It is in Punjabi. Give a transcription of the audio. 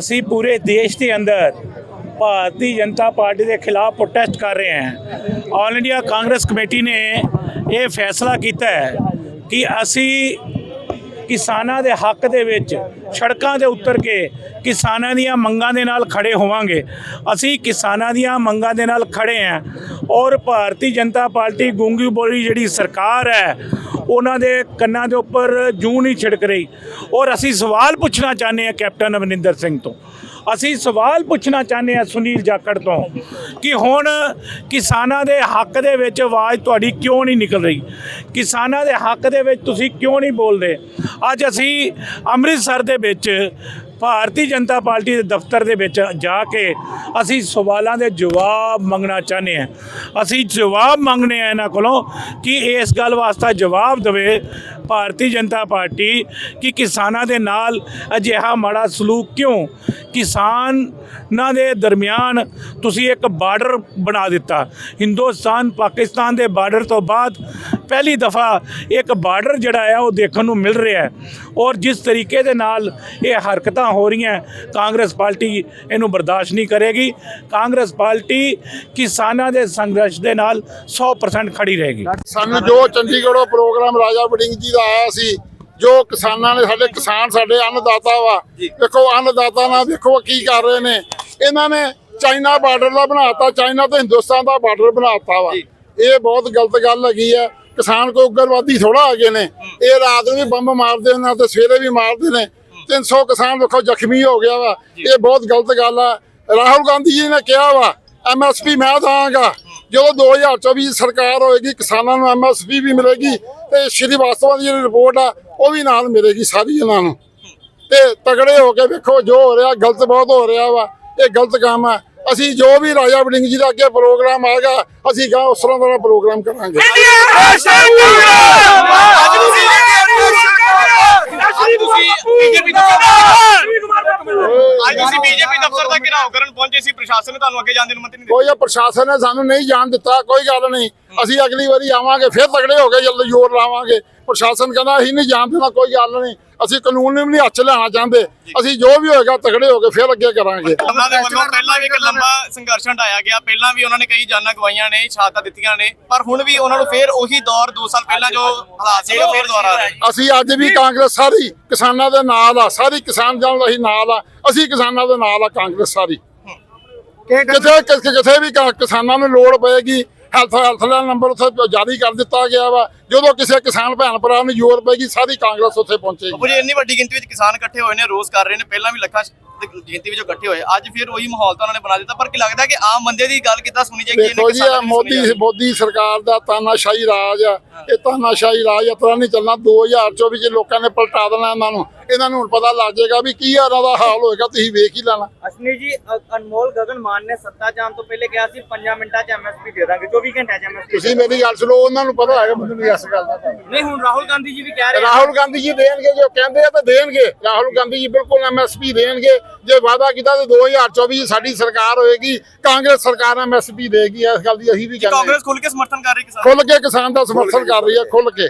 ਅਸੀਂ ਪੂਰੇ ਦੇਸ਼ ਦੇ ਅੰਦਰ ਭਾਰਤੀ ਜਨਤਾ ਪਾਰਟੀ ਦੇ ਖਿਲਾਫ ਪ੍ਰੋਟੈਸਟ ਕਰ ਰਹੇ ਹਾਂ। ਆਲ ਇੰਡੀਆ ਕਾਂਗਰਸ ਕਮੇਟੀ ਨੇ ਇਹ ਫੈਸਲਾ ਕੀਤਾ ਹੈ ਕਿ ਅਸੀਂ ਕਿਸਾਨਾਂ ਦੇ ਹੱਕ ਦੇ ਵਿੱਚ ਸੜਕਾਂ ਦੇ ਉਤਰ ਕੇ ਕਿਸਾਨਾਂ ਦੀਆਂ ਮੰਗਾਂ ਦੇ ਨਾਲ ਖੜੇ ਹੋਵਾਂਗੇ। ਅਸੀਂ ਕਿਸਾਨਾਂ ਦੀਆਂ ਮੰਗਾਂ ਦੇ ਨਾਲ ਖੜੇ ਹਾਂ ਔਰ ਭਾਰਤੀ ਜਨਤਾ ਪਾਰਟੀ ਗੂੰਗੀ ਬੋਲੀ ਜਿਹੜੀ ਸਰਕਾਰ ਹੈ, ਉਹਨਾਂ ਦੇ ਕੰਨਾਂ ਦੇ ਉੱਪਰ ਜੂੰ ਨਹੀਂ ਛਿੜਕ ਰਹੀ। ਔਰ ਅਸੀਂ ਸਵਾਲ ਪੁੱਛਣਾ ਚਾਹੁੰਦੇ ਹਾਂ ਕੈਪਟਨ ਅਮਰਿੰਦਰ ਸਿੰਘ ਤੋਂ। ਅਸੀਂ ਸਵਾਲ ਪੁੱਛਣਾ ਚਾਹੁੰਦੇ ਹਾਂ ਸੁਨੀਲ ਜਾਖੜ ਤੋਂ ਕਿ ਹੁਣ ਕਿਸਾਨਾਂ ਦੇ ਹੱਕ ਦੇ ਵਿੱਚ ਆਵਾਜ਼ ਤੁਹਾਡੀ ਕਿਉਂ ਨਹੀਂ ਨਿਕਲ ਰਹੀ? ਕਿਸਾਨਾਂ ਦੇ ਹੱਕ ਦੇ ਵਿੱਚ ਤੁਸੀਂ ਕਿਉਂ ਨਹੀਂ ਬੋਲਦੇ? ਅੱਜ ਅਸੀਂ ਅੰਮ੍ਰਿਤਸਰ ਦੇ ਵਿੱਚ ਭਾਰਤੀ ਜਨਤਾ ਪਾਰਟੀ ਦੇ ਦਫ਼ਤਰ ਦੇ ਵਿੱਚ ਜਾ ਕੇ ਅਸੀਂ ਸਵਾਲਾਂ ਦੇ ਜਵਾਬ ਮੰਗਣਾ ਚਾਹੁੰਦੇ ਹਾਂ। ਅਸੀਂ ਜਵਾਬ ਮੰਗਣੇ ਆ ਇਹਨਾਂ ਕੋਲੋਂ ਕਿ ਇਸ ਗੱਲ ਵਾਸਤੇ ਜਵਾਬ ਦੇਵੇ ਭਾਰਤੀ ਜਨਤਾ ਪਾਰਟੀ ਕਿ ਕਿਸਾਨਾਂ ਦੇ ਨਾਲ ਅਜਿਹਾ ਮਾੜਾ ਸਲੂਕ ਕਿਉਂ? ਕਿਸਾਨਾਂ ਦੇ ਦਰਮਿਆਨ ਤੁਸੀਂ ਇੱਕ ਬਾਰਡਰ ਬਣਾ ਦਿੱਤਾ। ਹਿੰਦੁਸਤਾਨ ਪਾਕਿਸਤਾਨ ਦੇ ਬਾਰਡਰ ਤੋਂ ਬਾਅਦ ਪਹਿਲੀ ਦਫਾ ਇੱਕ ਬਾਰਡਰ ਜਿਹੜਾ ਹੈ ਉਹ ਦੇਖਣ ਨੂੰ ਮਿਲ ਰਿਹਾ ਹੈ ਔਰ ਜਿਸ ਤਰੀਕੇ ਦੇ ਨਾਲ ਇਹ ਹਰਕਤਾਂ ਹੋ ਰਹੀਆਂ ਕਾਂਗਰਸ ਪਾਰਟੀ ਇਹਨੂੰ ਬਰਦਾਸ਼ਤ ਨਹੀਂ ਕਰੇਗੀ। ਕਾਂਗਰਸ ਪਾਰਟੀ ਕਿਸਾਨਾਂ ਦੇ ਸੰਘਰਸ਼ ਦੇ ਨਾਲ 100% ਖੜੀ ਰਹੇਗੀ। ਸਾਨੂੰ ਜੋ ਚੰਡੀਗੜ੍ਹੋਂ ਪ੍ਰੋਗਰਾਮ ਰਾਜਾ ਵੜਿੰਗ ਜੀ ਦਾ ਆਇਆ ਸੀ ਜੋ ਕਿਸਾਨਾਂ ਨੇ ਸਾਡੇ ਕਿਸਾਨ ਸਾਡੇ ਅੰਨਦਾਤਾ ਵਾ ਦੇਖੋ ਅੰਨਦਾਤਾ ਨਾਲ ਦੇਖੋ ਕੀ ਕਰ ਰਹੇ ਨੇ। ਇਹਨਾਂ ਨੇ ਚਾਈਨਾ ਬਾਰਡਰ ਦਾ ਬਣਾਤਾ ਚਾਈਨਾ ਤੇ ਹਿੰਦੁਸਤਾਨ ਦਾ ਬਾਰਡਰ ਬਣਾਤਾ ਵਾ। ਇਹ ਬਹੁਤ ਗਲਤ ਗੱਲ ਹੈਗੀ ਆ ਕਿਸਾਨ ਕੋ ਉਗਰਵਾਦੀ ਥੋੜਾ ਆ ਗਏ ਨੇ ਇਹ ਰਾਤ ਨੂੰ ਵੀ ਬੰਬ ਮਾਰਦੇ ਨੇ ਤੇ ਸਵੇਰੇ ਵੀ ਮਾਰਦੇ ਨੇ। 300 ਕਿਸਾਨ ਦੇਖੋ ਜ਼ਖਮੀ ਹੋ ਗਿਆ ਵਾ। ਇਹ ਬਹੁਤ ਗਲਤ ਗੱਲ ਆ। ਰਾਹੁਲ ਗਾਂਧੀ ਜੀ ਨੇ ਕਿਹਾ ਵਾ ਐਮਐਸਪੀ ਮੈਂ ਦਾਂਗਾ ਜਦੋਂ 2024 ਦੀ ਸਰਕਾਰ ਹੋਏਗੀ ਕਿਸਾਨਾਂ ਨੂੰ ਐਮਐਸਪੀ ਵੀ ਮਿਲੇਗੀ ਤੇ ਸ਼੍ਰੀ ਵਾਸਤਵਾ ਦੀ ਜਿਹੜੀ ਰਿਪੋਰਟ ਆ ਉਹ ਵੀ ਨਾਲ ਮਿਲੇਗੀ ਸਾਰੀ ਇਹਨਾਂ ਨੂੰ। ਤੇ ਤਗੜੇ ਹੋ ਕੇ ਵੇਖੋ ਜੋ ਹੋ ਰਿਹਾ ਗਲਤ ਬਹੁਤ ਹੋ ਰਿਹਾ ਵਾ। ਇਹ ਗਲਤ ਕੰਮ ਆ। ਅਸੀਂ ਜੋ ਵੀ ਰਾਜਾ ਵੜਿੰਗ ਜੀ ਦਾ ਅੱਗੇ ਪ੍ਰੋਗਰਾਮ ਆਏਗਾ ਅਸੀਂ ਗਾ ਉਸ ਤਰ੍ਹਾਂ ਦਾ ਪ੍ਰੋਗਰਾਮ ਕਰਾਂਗੇ। ਅੱਜ ਤੁਸੀਂ ਬੀਜੇਪੀ ਅੱਜ ਤੁਸੀਂ ਬੀਜੇਪੀ ਦਫ਼ਤਰ ਦਾ ਘਿਰਾਓ ਪਹੁੰਚੇ ਸੀ ਪ੍ਰਸ਼ਾਸਨ ਨੇ ਤੁਹਾਨੂੰ ਅੱਗੇ ਜਾਣ ਦੀ ਅਨੁਮਤੀ ਨਹੀਂ ਦਿੱਤੀ ਕੋਈ ਪ੍ਰਸ਼ਾਸਨ ਨੇ ਸਾਨੂੰ ਨਹੀਂ ਜਾਣ ਦਿੱਤਾ ਕੋਈ ਗੱਲ ਨਹੀਂ। ਅਸੀਂ ਅਗਲੀ ਵਾਰੀ ਆਵਾਂਗੇ ਫਿਰ ਤਗੜੇ ਹੋ ਕੇ ਜਲਦੀ ਜ਼ੋਰ ਲਾਵਾਂਗੇ। ਪ੍ਰਸ਼ਾਸਨ ਕਹਿੰਦਾ ਅਸੀਂ ਨਹੀਂ ਜਾਣ ਦੇਣਾ ਕੋਈ ਗੱਲ ਨਹੀਂ। ਅਸੀਂ ਕਾਨੂੰਨ ਨੂੰ ਵੀ ਨਹੀਂ ਹੱਥ ਲੈਣਾ ਚਾਹੁੰਦੇ ਅਸੀਂ ਜੋ ਵੀ ਹੋਏਗਾ ਤਗੜੇ ਹੋ ਕੇ ਫਿਰ ਅੱਗੇ ਕਰਾਂਗੇ। ਉਹਨਾਂ ਦੇ ਵੱਲੋਂ ਪਹਿਲਾਂ ਵੀ ਇੱਕ ਲੰਬਾ ਸੰਘਰਸ਼ ਹਟਾਇਆ ਗਿਆ। ਪਹਿਲਾਂ ਵੀ ਉਹਨਾਂ ਨੇ ਕਈ ਜਾਨਾਂ ਗਵਾਈਆਂ ਨੇ ਸ਼ਹਾਦਤਾਂ ਦਿੱਤੀਆਂ ਨੇ ਪਰ ਹੁਣ ਵੀ ਉਹਨਾਂ ਨੂੰ ਫੇਰ ਉਹੀ ਦੌਰ 2 ਸਾਲ ਪਹਿਲਾਂ ਜੋ ਹਾਲਾਤ ਸੀ ਉਹ ਫੇਰ ਦੁਬਾਰਾ ਆ ਰਹੇ ਅਸੀਂ ਅੱਜ ਵੀ ਕਾਂਗਰਸ ਸਾਰੀ ਕਿਸਾਨਾਂ ਦੇ ਨਾਲ ਆ ਸਾਰੀ ਕਿਸਾਨ ਜਨ ਅਸੀਂ ਨਾਲ ਆ। ਅਸੀਂ ਕਿਸਾਨਾਂ ਦੇ ਨਾਲ ਆ ਕਾਂਗਰਸ ਸਾਰੀ। ਕਿਥੇ ਕਿਥੇ ਵੀ ਕਿਸਾਨਾਂ ਨੂੰ ਲੋੜ ਪਏਗੀ ਹੈਲਥ ਹੈਲਥ ਲਾਈਨ ਨੰਬਰ ਉੱਥੇ ਜਾਰੀ ਕਰ ਦਿੱਤਾ ਗਿਆ ਵਾ। ਜਦੋਂ ਕਿਸੇ ਕਿਸਾਨ ਭੈਣ ਭਰਾ ਨੂੰ ਜ਼ੋਰ ਪਏਗੀ ਸਾਰੀ ਕਾਂਗਰਸ ਉੱਥੇ ਪਹੁੰਚੇਗੀ। ਜੀ ਇੰਨੀ ਵੱਡੀ ਗਿਣਤੀ ਵਿੱਚ ਕਿਸਾਨ ਇਕੱਠੇ ਹੋਏ ਨੇ ਰੋਜ਼ ਕਰ ਰਹੇ ਨੇ ਪਹਿਲਾਂ ਵੀ ਲੱਖਾਂ ਗਿਣਤੀ ਵਿੱਚ ਇਕੱਠੇ ਹੋਏ। ਅੱਜ ਫਿਰ ਉਹੀ ਮਾਹੌਲ ਤਾਂ ਉਹਨਾਂ ਨੇ ਬਣਾ ਦਿੱਤਾ ਪਰ ਕੀ ਲੱਗਦਾ ਕਿ ਆਮ ਬੰਦੇ ਦੀ ਗੱਲ ਕਿੱਦਾਂ ਸੁਣੀ ਜਾਏਗੀ ਦੇਖੋ ਜੀ ਮੋਦੀ ਮੋਦੀ ਸਰਕਾਰ ਦਾ ਤਾਨਾਸ਼ਾਹੀ ਰਾਜ ਆ। ਇਹ ਤਾਨਾਸ਼ਾਹੀ ਰਾਜ ਤਰ੍ਹਾਂ ਨਹੀਂ ਚੱਲਣਾ 2024 ਚ ਲੋਕਾਂ ਨੇ ਪਲਟਾ ਦੇਣਾ ਇਹਨਾਂ ਨੂੰ। ਇਹਨਾਂ ਨੂੰ ਹੁਣ ਪਤਾ ਲੱਗ ਜਾਏਗਾ ਵੀ ਕੀ ਇਹਨਾਂ ਦਾ ਹਾਲ ਹੋਏਗਾ ਤੁਸੀਂ ਵੇਖ ਹੀ ਲੈਣਾ। ਅਸ਼ਨੀ ਜੀ ਅ- ਅਨਮੋਲ ਗਗਨ ਮਾਨ ਨੇ ਸੱਤਾ ਜਾਣ ਤੋਂ ਪਹਿਲੇ ਕਿਹਾ ਸੀ 5 ਮਿੰਟਾਂ 'ਚ ਐਮਐਸਪੀ ਦੇ ਦਾਂਗੇ 24 ਘੰਟਿਆਂ 'ਚ ਐਮਐਸਪੀ ਤੁਸੀਂ ਮੇਰੀ ਗੱਲ ਸੁਣੋ ਉਹਨਾਂ ਨੂੰ ਪਤਾ ਹੈਗਾ ਮੈਨੂੰ ਨਹੀਂ ਇਸ ਗੱਲ ਦਾ ਨਹੀਂ ਹੁਣ ਰਾਹੁਲ ਗਾਂਧੀ ਜੀ ਵੀ ਕਹਿ ਰਹੇ ਰਾਹੁਲ ਗਾਂਧੀ ਜੀ ਦੇਣਗੇ ਜੋ ਕਹਿੰਦੇ ਆ ਤਾਂ ਦੇਣਗੇ। ਰਾਹੁਲ ਗਾਂਧੀ ਜੀ ਬਿਲਕੁਲ ਐਮਐਸਪੀ ਦੇਣਗੇ। ਜੇ ਵਾਅਦਾ ਕੀਤਾ ਤਾਂ 2024 ਚ ਸਾਡੀ ਸਰਕਾਰ ਹੋਏਗੀ ਕਾਂਗਰਸ ਸਰਕਾਰ ਐਮਐਸਪੀ ਦੇਗੀ ਇਸ ਗੱਲ ਦੀ ਅਸੀਂ ਵੀ ਕਹਿੰਦੇ ਕਾਂਗਰਸ ਖੁੱਲ ਕੇ ਸਮਰਥਨ ਕਰ ਰਹੀ ਕਿਸਾਨ? ਖੁੱਲ ਕੇ ਕਿਸਾਨ ਦਾ ਸਮਰਥਨ ਕਰ ਰਹੀ ਹੈ ਖੁੱਲ ਕੇ।